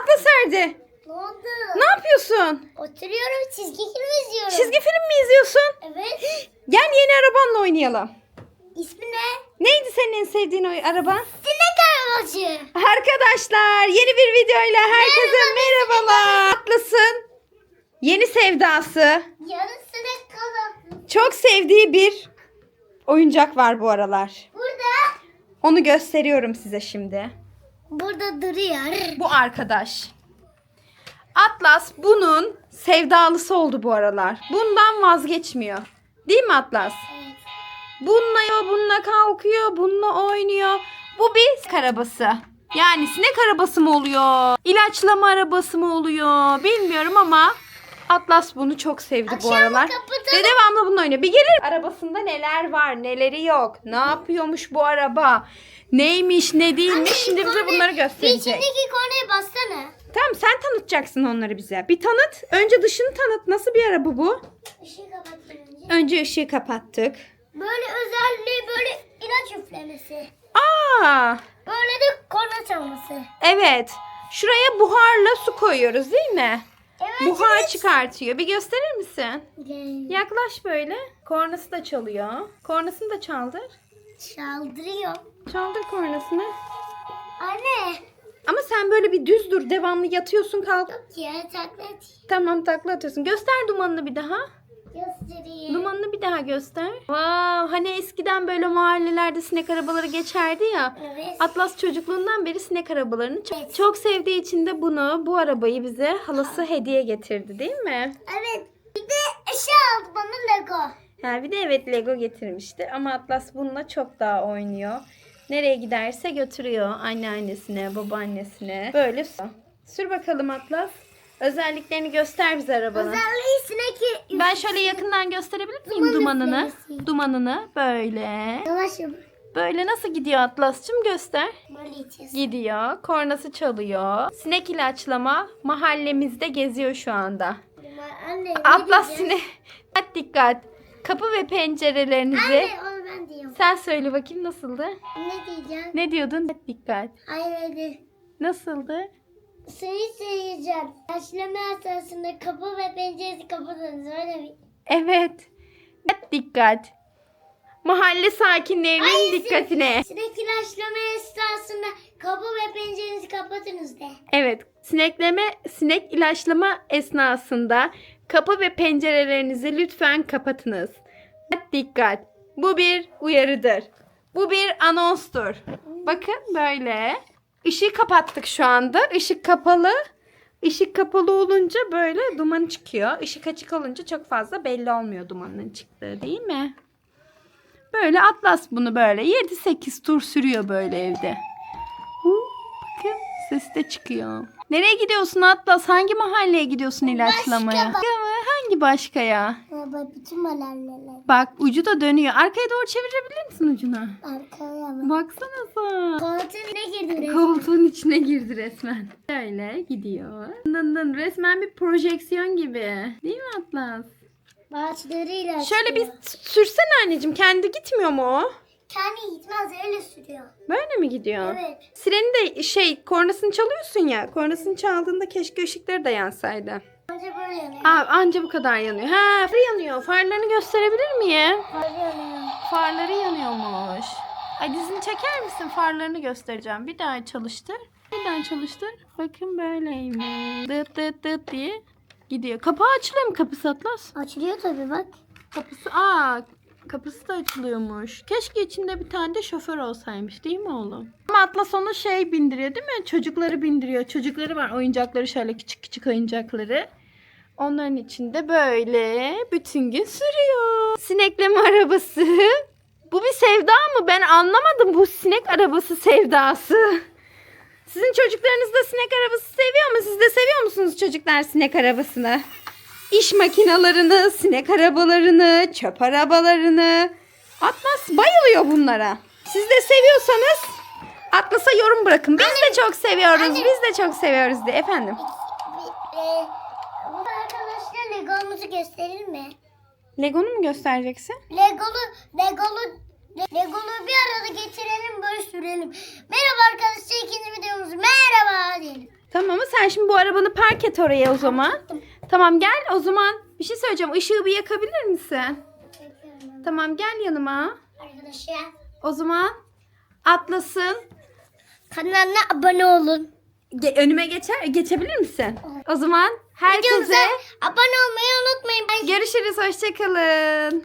Atlas nerede? Ne oldu? Ne yapıyorsun? Oturuyorum çizgi film izliyorum. Çizgi film mi izliyorsun? Evet. Gel yeni arabanla oynayalım. İsmi ne? Neydi senin en sevdiğin oy araba? Sinek arabacı. Arkadaşlar yeni bir videoyla herkese merhabalar. Atlas'ın yeni sevdası. Yarın sinek kalan. Çok sevdiği bir oyuncak var bu aralar. Burada. Onu gösteriyorum size şimdi. Burada duruyor. Bu arkadaş. Atlas bunun sevdalısı oldu bu aralar. Bundan vazgeçmiyor. Değil mi Atlas? Evet. Bununla yiyor, bununla kalkıyor, bununla oynuyor. Bu bir sinek arabası. Yani sinek arabası mı oluyor? İlaçlama arabası mı oluyor? Bilmiyorum ama Atlas bunu çok sevdi bu Akşam aralar. kapatalım. Ve devamlı bununla oynuyor. Bir gelir arabasında neler var, neleri yok. Ne yapıyormuş bu araba? Neymiş, ne değilmiş. Şimdi bize bunları Bir gösterecek. içindeki kornaya bassana. Tamam sen tanıtacaksın onları bize. Bir tanıt. Önce dışını tanıt. Nasıl bir araba bu? Işığı kapatayım önce. Önce ışığı kapattık. Böyle özelliği böyle ilaç üflemesi. Aa, Böyle de korna çalması. evet. Şuraya buharla su koyuyoruz değil mi? Evet. Buhar evet. çıkartıyor. Bir gösterir misin? Gel. Yaklaş böyle. Kornası da çalıyor. Kornasını da çaldır. Çaldırıyor. Çaldır kornasını. Anne. Ama sen böyle bir düz dur. Devamlı yatıyorsun kalk. Yok ya taklit. Tamam takla atıyorsun. Göster dumanını bir daha. Göstereyim. Dumanını bir daha göster. Wow, hani eskiden böyle mahallelerde sinek arabaları geçerdi ya. Evet. Atlas çocukluğundan beri sinek arabalarını çok, Evet. çok sevdiği için de bunu, bu arabayı bize halası hediye getirdi değil mi? Evet. Bir de eşya aldı bana Lego. Ha, bir de evet Lego getirmişti ama Atlas bununla çok daha oynuyor. Nereye giderse götürüyor anneannesine, babaannesine. Böyle sür. Sür bakalım Atlas. Özelliklerini göster bize arabanın. Özelliği sinek Ben şöyle yakından gösterebilir miyim Duman dumanını? üflemesi. Dumanını böyle. Yavaş yavaş. Böyle nasıl gidiyor Atlas'cığım göster. Böyle. Gidiyor. Kornası çalıyor. Sinek ilaçlama mahallemizde geziyor şu anda. Anne. ne Atlas sinek. Dikkat dikkat. Kapı ve pencerelerinizi. Anne onu ben diyorum. Sen söyle bakayım nasıldı? Ne diyeceğim? Ne diyordun? Dikkat. Hayır dedi. Nasıldı? Seni söyleyeceğim. Yaşlama esnasında kapı ve penceresi kapatın. Öyle bir. Evet. Dikkat. Mahalle sakinlerinin Hayır, dikkatine. Sinek ilaçlama esnasında kapı ve pencerenizi kapatınız de. Evet. Sinekleme, sinek ilaçlama esnasında kapı ve pencerelerinizi lütfen kapatınız. Dikkat. Bu bir uyarıdır. Bu bir anonstur. Bakın böyle. Işığı kapattık şu anda. Işık kapalı. Işık kapalı olunca böyle duman çıkıyor. Işık açık olunca çok fazla belli olmuyor dumanın çıktığı değil mi? Böyle Atlas bunu böyle 7-8 tur sürüyor böyle evde. Huu, bakın ses de çıkıyor. Nereye gidiyorsun Atlas? Hangi mahalleye gidiyorsun ilaçlamaya? Başka mı? Hangi başkaya? Baba bütün malalleler Bak ucu da dönüyor. Arkaya doğru çevirebilir misin ucunu? arkaya mı? Baksana sen. Koltuğun ne girdi resmen? Koltuğun içine girdi resmen. Böyle gidiyor. Dın dın resmen bir projeksiyon gibi. Değil mi Atlas? Bağışlarıyla Şöyle bir sürsene anneciğim. Kendi gitmiyor mu o? Kendi gitmez öyle sürüyor. Böyle mi gidiyor? Evet. Sireni de şey kornasını çalıyorsun ya. Kornasını çaldığında keşke ışıkları da yansaydı. Önce böyle yanıyor. Aa, anca bu kadar yanıyor. Ha, far yanıyor. Farlarını gösterebilir miyim? Böyle yanıyor. Farları yanıyormuş. Ay dizini çeker misin? Farlarını göstereceğim. Bir daha çalıştır. Bir daha çalıştır. Bakın böyleymiş. Dıt dıt dıt diye gidiyor. Kapağı açılıyor mu kapısı Atlas? Açılıyor tabii bak. Kapısı aa kapısı da açılıyormuş. Keşke içinde bir tane de şoför olsaymış değil mi oğlum? Ama Atlas onu şey bindiriyor değil mi? Çocukları bindiriyor. Çocukları var oyuncakları şöyle küçük küçük oyuncakları. Onların içinde böyle bütün gün sürüyor. Sinekleme arabası. Bu bir sevda mı? Ben anlamadım bu sinek arabası sevdası. Sizin çocuklarınız da sinek arabası seviyor mu? Siz de seviyor musunuz çocuklar sinek arabasını? İş makinalarını, sinek arabalarını, çöp arabalarını. Atlas bayılıyor bunlara. Siz de seviyorsanız Atlas'a yorum bırakın. Biz de çok seviyoruz. Biz de çok seviyoruz diye. Efendim. Bir, e, bu arkadaşlar Lego'muzu gösterir mi? Lego'nu mu göstereceksin? Legolu, Legolu, Le- Legolu bir arada getirelim böyle sürelim. Merhaba arkadaşlar ikinci videomuz merhaba diyelim. Tamam ama sen şimdi bu arabanı park et oraya o zaman. Tamam gel o zaman. Bir şey söyleyeceğim. Işığı bir yakabilir misin? Tamam gel yanıma. Arkadaşlar O zaman Atlas'ın kanalına abone olun. Ge- önüme geçer geçebilir misin? O zaman herkese Videomuza abone olmayı unutmayın. görüşürüz. Hoşçakalın.